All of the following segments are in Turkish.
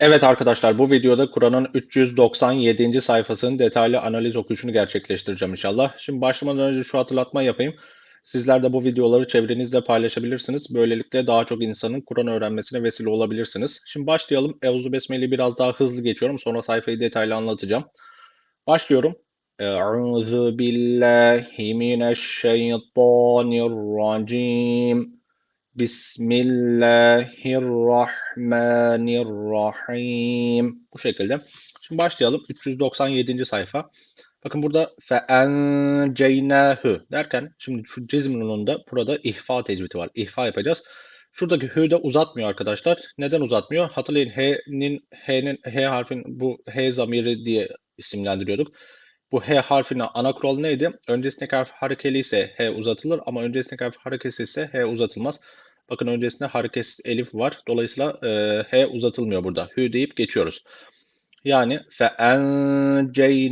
Evet arkadaşlar bu videoda Kur'an'ın 397. sayfasının detaylı analiz okuyuşunu gerçekleştireceğim inşallah. Şimdi başlamadan önce şu hatırlatma yapayım. Sizler de bu videoları çevrenizde paylaşabilirsiniz. Böylelikle daha çok insanın Kur'an öğrenmesine vesile olabilirsiniz. Şimdi başlayalım. Euzu Besmele'yi biraz daha hızlı geçiyorum. Sonra sayfayı detaylı anlatacağım. Başlıyorum. Euzu billahi mineşşeytanirracim. Bismillahirrahmanirrahim. Bu şekilde. Şimdi başlayalım. 397. sayfa. Bakın burada fe'enceynahu derken şimdi şu cezmününde burada ihfa tecvidi var. İhfa yapacağız. Şuradaki hü de uzatmıyor arkadaşlar. Neden uzatmıyor? Hatırlayın h'nin h'nin h harfin bu h zamiri diye isimlendiriyorduk. Bu H harfinin ana kural neydi? Öncesindeki harf harekeli ise H uzatılır ama öncesindeki harf hareketsiz ise H uzatılmaz. Bakın öncesinde hareketsiz elif var. Dolayısıyla e, H uzatılmıyor burada. Hü deyip geçiyoruz. Yani fe enceynâhü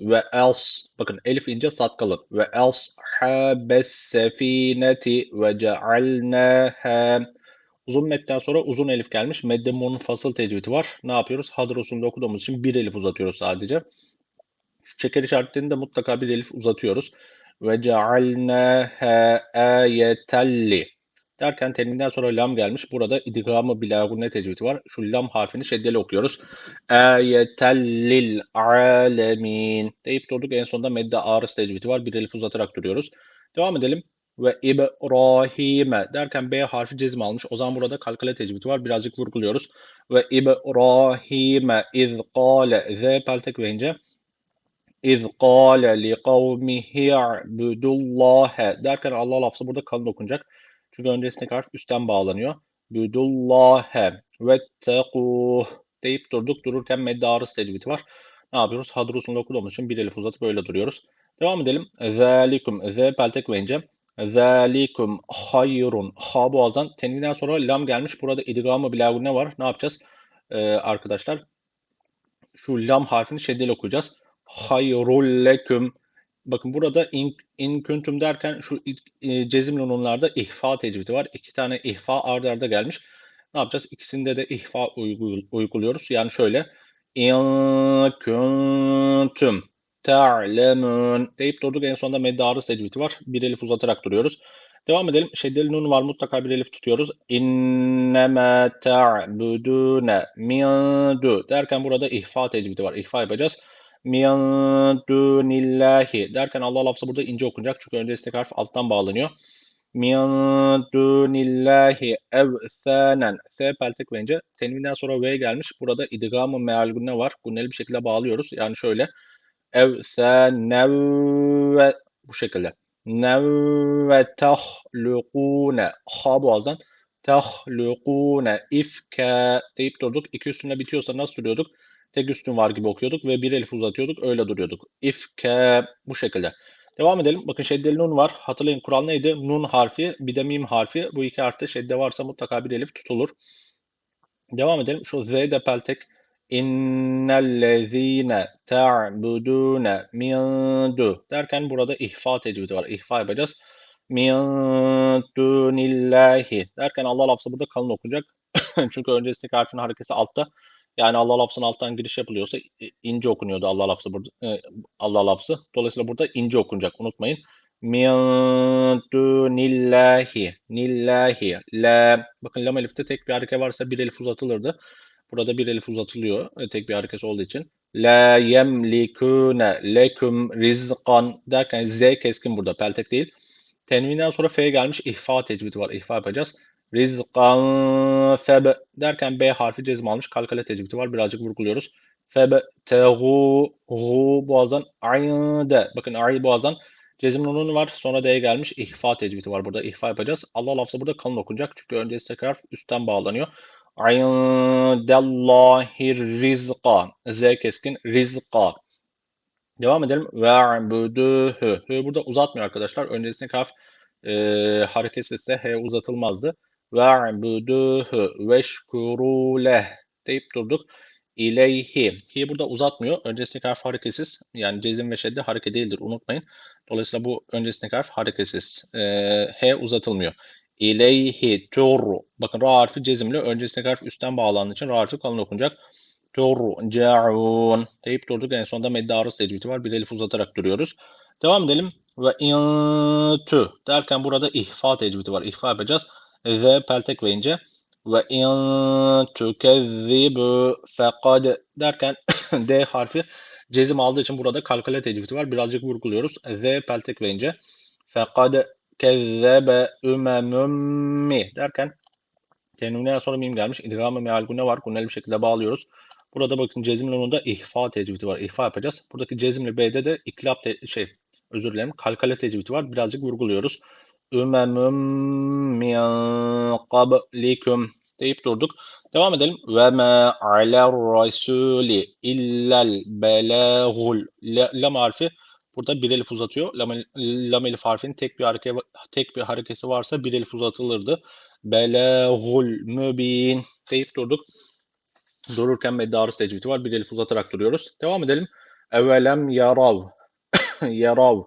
ve els. Bakın elif ince satkalı. Ve els habes sefineti ve cealnâhe. Uzun metten sonra uzun elif gelmiş. Medde munfasıl tecvidi var. Ne yapıyoruz? Hadr okuduğumuz için bir elif uzatıyoruz sadece. Şu çeker işaretlerini mutlaka bir elif uzatıyoruz. Ve cealnaha ayetelli derken teninden sonra lam gelmiş. Burada idgamı bilagune tecvidi var. Şu lam harfini şeddeli okuyoruz. Ayetellil alemin deyip durduk. En sonunda medde ağrıs tecvidi var. Bir elif uzatarak duruyoruz. Devam edelim. Ve İbrahim'e derken B harfi cezim almış. O zaman burada kalkale tecvidi var. Birazcık vurguluyoruz. Ve İbrahim'e iz kâle Z peltek ve ince. İz kâle li kavmihi i'budullâhe derken Allah lafzı burada kalın okunacak. Çünkü öncesindeki harf üstten bağlanıyor. Büdullâhe vettequh deyip durduk. Dururken medde arız tecvidi var. Ne yapıyoruz? Hadrusunu okuduğumuz için bir elif uzatıp böyle duruyoruz. Devam edelim. Zalikum. Z peltek ve ince. Zalikum hayrun. Ha boğazdan. Tenvinden sonra lam gelmiş. Burada idgamı bilagune var. Ne yapacağız? Ee, arkadaşlar şu lam harfini şeddeli okuyacağız. Hayrul leküm. Bakın burada in, in küntüm derken şu e, cezim nununlarda ihfa tecvidi var. İki tane ihfa ardarda arda gelmiş. Ne yapacağız? İkisinde de ihfa uyguluyoruz. Yani şöyle in küntüm ta'lemun deyip durduk. En sonunda meddarı tecvidi var. Bir elif uzatarak duruyoruz. Devam edelim. Şeddeli nun var. Mutlaka bir elif tutuyoruz. İnnemâ ta'budûne min du derken burada ihfa tecvidi var. İhfa yapacağız min dunillahi derken Allah lafzı burada ince okunacak. Çünkü öncesindeki harf alttan bağlanıyor. Min dunillahi evsanen. S peltek verince tenvinden sonra V gelmiş. Burada idgamı meal gunne var. Gunneli bir şekilde bağlıyoruz. Yani şöyle. Evsanen ve bu şekilde. Nevve tahlukune. Ha boğazdan. Tahlukune ifke deyip durduk. İki üstüne bitiyorsa nasıl duruyorduk? Tek üstün var gibi okuyorduk ve bir elif uzatıyorduk. Öyle duruyorduk. İfke bu şekilde. Devam edelim. Bakın şeddeli nun var. Hatırlayın kural neydi? Nun harfi bir de mim harfi. Bu iki harfte şedde varsa mutlaka bir elif tutulur. Devam edelim. Şu Z de peltek. İnnellezîne ta'budûne min du derken burada ihfa tecvidi var. İhfa yapacağız. Min dunillahi derken Allah lafzı burada kalın okunacak. Çünkü öncesindeki harfin hareketi altta. Yani Allah lafzının alttan giriş yapılıyorsa ince okunuyordu Allah lafzı burada. E, Allah lafzı. Dolayısıyla burada ince okunacak. Unutmayın. Min dunillahi. Nillahi. La. Bakın lam elifte tek bir hareket varsa bir elif uzatılırdı. Burada bir elif uzatılıyor. E, tek bir hareket olduğu için. La yemlikune leküm rizqan derken z keskin burada. Peltek değil. Tenvinden sonra f gelmiş. ihfa tecvidi var. İhfa yapacağız. Rizqan feb derken B harfi cezim almış. Kalkale tecvidi var. Birazcık vurguluyoruz. Feb tehu hu boğazdan ayde. Bakın ay boğazdan cezim nunun var. Sonra D'ye gelmiş. İhfa tecvidi var. Burada ihfa yapacağız. Allah lafzı burada kalın okunacak. Çünkü öncesi tekrar üstten bağlanıyor. Ayndellahir rizqa. Z keskin rizqa. Devam edelim. Ve'buduhu. Burada uzatmıyor arkadaşlar. Öncesindeki harf e, hareketsizse H uzatılmazdı ve'buduhu veşkuru leh deyip durduk. İleyhi. Hi burada uzatmıyor. Öncesindeki harf hareketsiz. Yani cezim ve şedde hareket değildir. Unutmayın. Dolayısıyla bu öncesindeki harf hareketsiz. Ee, H uzatılmıyor. ileyhi tur. Bakın ra harfi cezimli. Öncesindeki harf üstten bağlandığı için ra harfi kalın okunacak. Turcaun deyip durduk. En sonunda medde arız tecvidi var. Bir elif uzatarak duruyoruz. Devam edelim. Ve intü derken burada ihfa tecvidi var. İhfa yapacağız. Ve peltek ince. Ve in tukezzibu fekad derken D harfi cezim aldığı için burada kalkale tecvidi var. Birazcık vurguluyoruz. Z peltek ve ince. Fekad kezzebe ümemüm mi derken tenvinen sonra mim gelmiş. İdgam-ı meal gune var. Guneli bir şekilde bağlıyoruz. Burada bakın cezimli onunda ihfa tecvidi var. İhfa yapacağız. Buradaki cezimli B'de de iklap şey özür dilerim kalkale tecvidi var. Birazcık vurguluyoruz. Ümemüm min qablikum deyip durduk. Devam edelim. Ve ma aler rasuli illel belagul La- lam harfi burada bir elif uzatıyor. Lam, lam elif harfinin tek bir hareke tek bir harekesi varsa bir elif uzatılırdı. Belagul mübin deyip durduk. Dururken meddarı tecvidi var. Bir elif uzatarak duruyoruz. Devam edelim. Evelem yarav yarav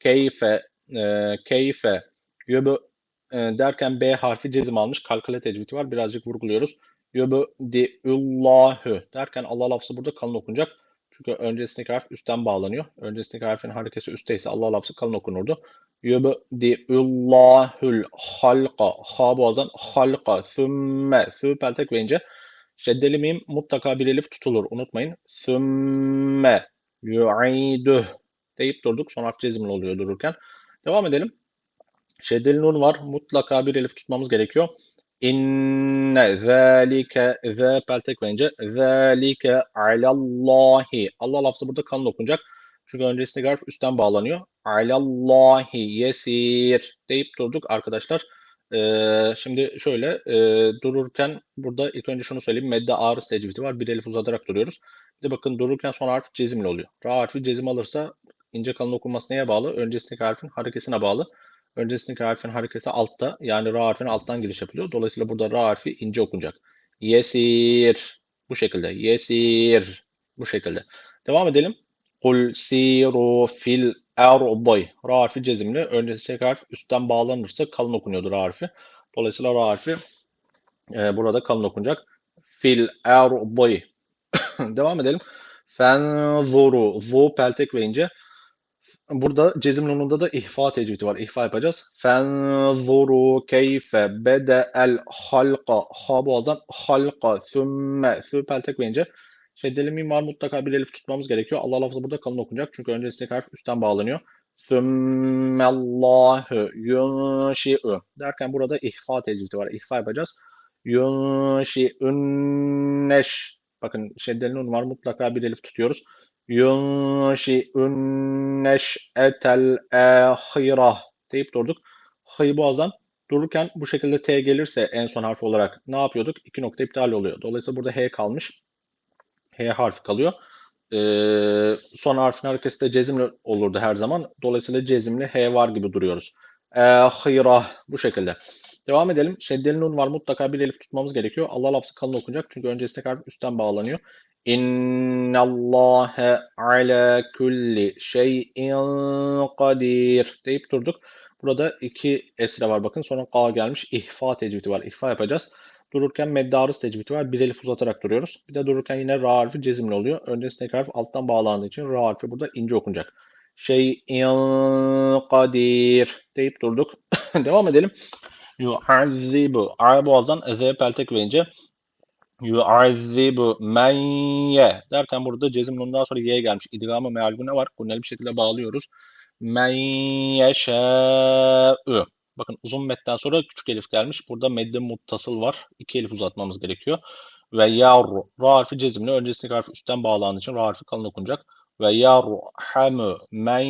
keyfe e, keyfe yubu e, derken B harfi cezim almış. Kalkale tecvidi var. Birazcık vurguluyoruz. Yubu di Allahu derken Allah lafzı burada kalın okunacak. Çünkü öncesindeki harf üstten bağlanıyor. Öncesindeki harfin harekesi üstteyse Allah lafzı kalın okunurdu. Yubu di Allahul halqa ha boğazdan halqa sümme sü peltek ve ince. Şeddeli mim mutlaka bir elif tutulur. Unutmayın. Sümme yu'iduh deyip durduk. Son harf cezimli oluyor dururken. Devam edelim. Şeddeli nun var. Mutlaka bir elif tutmamız gerekiyor. İnne zâlike zâ peltek verince zâlike alallahi Allah lafzı burada kalın okunacak. Çünkü öncesindeki harf üstten bağlanıyor. Alallahi yesir deyip durduk arkadaşlar. Ee, şimdi şöyle e, dururken burada ilk önce şunu söyleyeyim. Medde ağrı tecvidi var. Bir elif uzatarak duruyoruz. Bir de bakın dururken son harf cezimli oluyor. Ra harfi cezim alırsa ince kalın okunması neye bağlı? Öncesindeki harfin harekesine bağlı. Öncesindeki harfin harekesi altta. Yani ra harfine alttan giriş yapılıyor. Dolayısıyla burada ra harfi ince okunacak. Yesir. Bu şekilde. Yesir. Bu şekilde. Devam edelim. Kul siru fil erdi. Ra harfi cezimli. Öncesindeki harf üstten bağlanırsa kalın okunuyordu ra harfi. Dolayısıyla ra harfi e, burada kalın okunacak. Fil erdi. Devam edelim. Fenzuru. Zu peltek ve ince. Burada cezim nununda da ihfa tecvidi var. İhfa yapacağız. Fenzuru keyfe bede el halqa. Ha boğazdan halqa. Sümme. Sü peltek ve. Şeddeli mim var mutlaka bir elif tutmamız gerekiyor. Allah lafzı burada kalın okunacak. Çünkü öncesindeki harf üstten bağlanıyor. Sümmellahu yunşi'ü derken burada ihfa tecvidi var. İhfa yapacağız. Yunşi'ünneş Bakın şeddeli nun var mutlaka bir elif tutuyoruz. Yunşi'ünneş'etel ahirah deyip durduk. H'yı boğazdan dururken bu şekilde T gelirse en son harf olarak ne yapıyorduk? İki nokta iptal oluyor. Dolayısıyla burada H kalmış. H harfi kalıyor. Ee, son harfin hareketi de cezimli olurdu her zaman. Dolayısıyla cezimli H var gibi duruyoruz. Ahirah bu şekilde. Devam edelim. Şeddeli nun var. Mutlaka bir elif tutmamız gerekiyor. Allah lafzı kalın okunacak. Çünkü öncesindeki harf üstten bağlanıyor. İnnallâhe ala kulli şeyin kadir deyip durduk. Burada iki esre var bakın. Sonra K gelmiş. İhfa tecvidi var. İhfa yapacağız. Dururken meddarız tecvidi var. Bir elif uzatarak duruyoruz. Bir de dururken yine ra harfi cezimli oluyor. Öncesindeki harf alttan bağlandığı için ra harfi burada ince okunacak. Şeyin kadir deyip durduk. Devam edelim. Yu'azzibu. A boğazdan Z'ye peltek verince yu'azzibu men ye derken burada cezim nundan sonra ye gelmiş. İdgamı meal ne var? Gunneli bir şekilde bağlıyoruz. Men yeşâ'ü. Bakın uzun metten sonra küçük elif gelmiş. Burada medde muttasıl var. İki elif uzatmamız gerekiyor. Ve yaru. Ra harfi cezimli. Öncesindeki harfi üstten bağlandığı için ra harfi kalın okunacak. Ve yarhamu men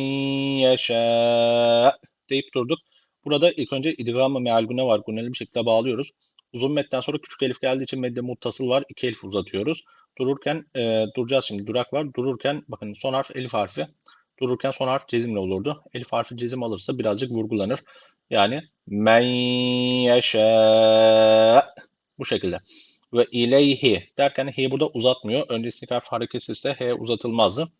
yeşâ deyip durduk. Burada ilk önce idgam-ı meal gune var. Guneli bir şekilde bağlıyoruz. Uzun metten sonra küçük elif geldiği için medde muttasıl var. İki elif uzatıyoruz. Dururken e, duracağız şimdi. Durak var. Dururken bakın son harf elif harfi. Dururken son harf cezimle olurdu. Elif harfi cezim alırsa birazcık vurgulanır. Yani men yeşâ bu şekilde. Ve ileyhi derken hi burada uzatmıyor. Öncesindeki harf hareketsiz ise h uzatılmazdı.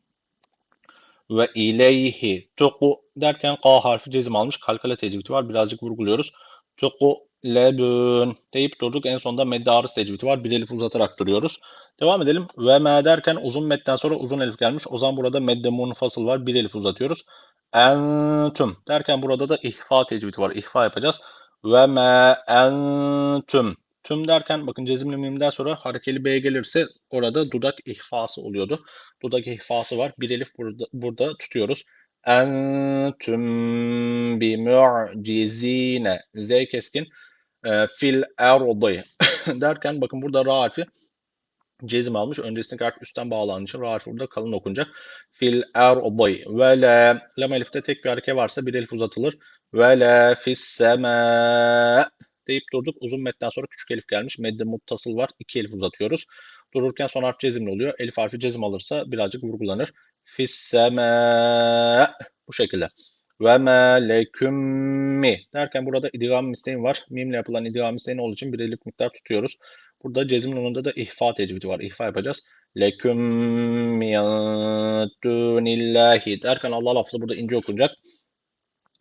Ve ileyhi tuku derken K harfi cezim almış. Kalkale tecvidi var. Birazcık vurguluyoruz. Tuku lebün deyip durduk. En sonunda medde arız tecvidi var. Bir elif uzatarak duruyoruz. Devam edelim. Ve me derken uzun metten sonra uzun elif gelmiş. O zaman burada medde munfasıl var. Bir elif uzatıyoruz. Entüm derken burada da ihfa tecvidi var. İhfa yapacağız. Ve me entüm. Tüm derken bakın cezimli mimden sonra harekeli B gelirse orada dudak ihfası oluyordu. Dudak ihfası var. Bir elif burada, burada tutuyoruz. Entüm bi mu'cizine. Z keskin. E, fil erdi derken bakın burada ra harfi cezim almış. Öncesindeki harf üstten bağlandığı için ra harfi burada kalın okunacak. Fil erdi ve la. Lam elifte tek bir hareke varsa bir elif uzatılır. Ve la fis sema deyip durduk. Uzun metten sonra küçük elif gelmiş. Medde muttasıl var. İki elif uzatıyoruz. Dururken son harf cezimli oluyor. Elif harfi cezim alırsa birazcık vurgulanır. Fis sema bu şekilde. Ve ma lekümmi derken burada idgam isteğim var. Mimle yapılan idgam isteğin olduğu için bir elif miktar tutuyoruz. Burada cezmin onunda da ihfa tecvidi var. İhfa yapacağız. Leküm dunillahi derken Allah lafzı burada ince okunacak.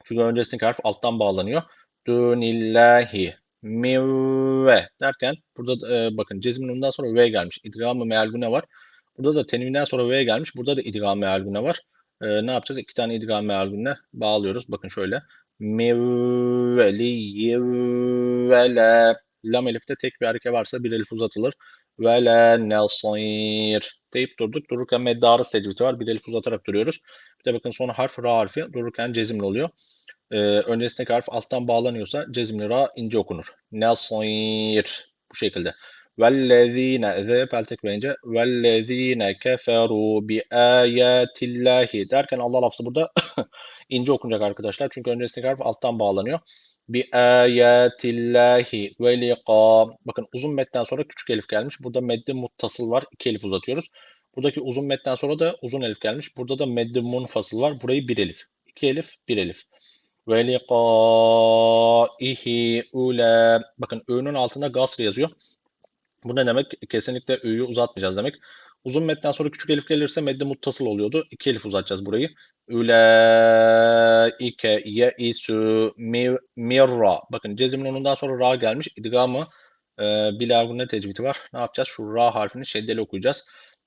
Çünkü öncesindeki harf alttan bağlanıyor. Dunillahi mivve derken burada e, bakın cezmin ondan sonra V gelmiş. İdgam-ı mealgune var. Burada da tenvinden sonra V gelmiş. Burada da idgam-ı mealgune var. E, ne yapacağız? İki tane idgam-ı mealgune bağlıyoruz. Bakın şöyle. Mivveli yivvele Lam elifte tek bir hareke varsa bir elif uzatılır. Ve la nasir deyip durduk. Dururken meddarı secviti var. Bir elif uzatarak duruyoruz. Bir de bakın son harf ra harfi dururken cezimli oluyor. Ee, öncesindeki harf alttan bağlanıyorsa cezimli ra ince okunur. Nasir bu şekilde. Vellezine z peltek verince vellezine keferu bi ayatillahi derken Allah lafzı burada ince okunacak arkadaşlar. Çünkü öncesindeki harf alttan bağlanıyor bi ayatillahi ve liqa. Bakın uzun metten sonra küçük elif gelmiş. Burada medde muttasıl var. İki elif uzatıyoruz. Buradaki uzun metten sonra da uzun elif gelmiş. Burada da medde munfasıl var. Burayı bir elif. İki elif, bir elif. Ve liqaihi ule. Bakın ö'nün altında gasr yazıyor. Bu ne demek? Kesinlikle ö'yü uzatmayacağız demek. Uzun metten sonra küçük elif gelirse medde muttasıl oluyordu. İki elif uzatacağız burayı. Ülaike ye'isu mirra. Bakın cezimin onundan sonra ra gelmiş. İdgamı e, bilagunne tecvidi var. Ne yapacağız? Şu ra harfini şeddeli okuyacağız.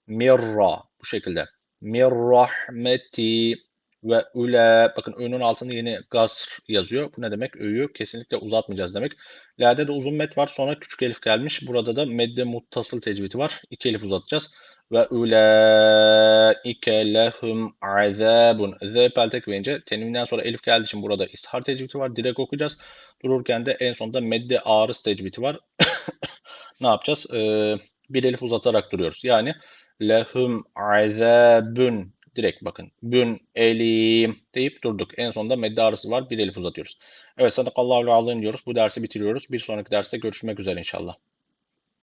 Mirra. Bu şekilde. Mirrahmeti ve üle. Bakın ö'nün altında yeni gasr yazıyor. Bu ne demek? Ö'yü kesinlikle uzatmayacağız demek. La'de de uzun met var. Sonra küçük elif gelmiş. Burada da medde muttasıl tecvidi var. İki elif uzatacağız ve ulaike lehum azabun. Z peltek verince tenvinden sonra elif geldiği için burada ishar tecvidi var. Direkt okuyacağız. Dururken de en sonunda medde ağrıs tecvidi var. ne yapacağız? Ee, bir elif uzatarak duruyoruz. Yani lehum azabun direkt bakın. Bün elim deyip durduk. En sonunda medde ağrısı var. Bir elif uzatıyoruz. Evet sadakallahu aleyhi diyoruz. Bu dersi bitiriyoruz. Bir sonraki derste görüşmek üzere inşallah.